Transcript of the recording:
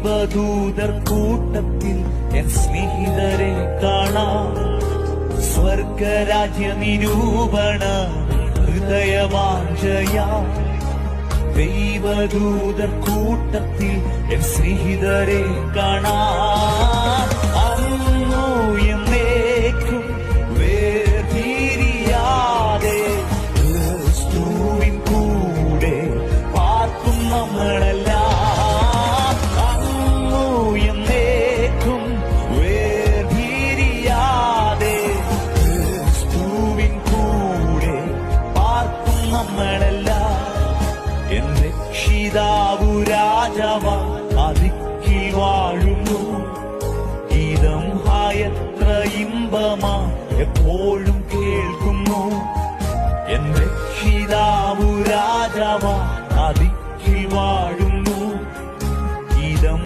ദൈവദൂതർ കൂട്ടത്തിൽ എൻ സ്നേഹിതരെ കാണാം. സ്വർഗരാജ്യ നിരൂപണ ഹൃദയവാഞ്ചയാ. ദൈവദൂതർ കൂട്ടത്തിൽ എൻ സ്നേഹിതരെ കാണാം. അന്നു എന്നേക്കും കൂടെ പാർക്കും നമ്മളെല്ലാം. നമ്മളെല്ലാം എൻ രക്ഷിതാവു രാജവ അതിക്കിൽ വാഴുന്നു. ഗീതം ഹായത്ര ഇമ്പമാ എപ്പോഴും കേൾക്കുന്നു. രാജവ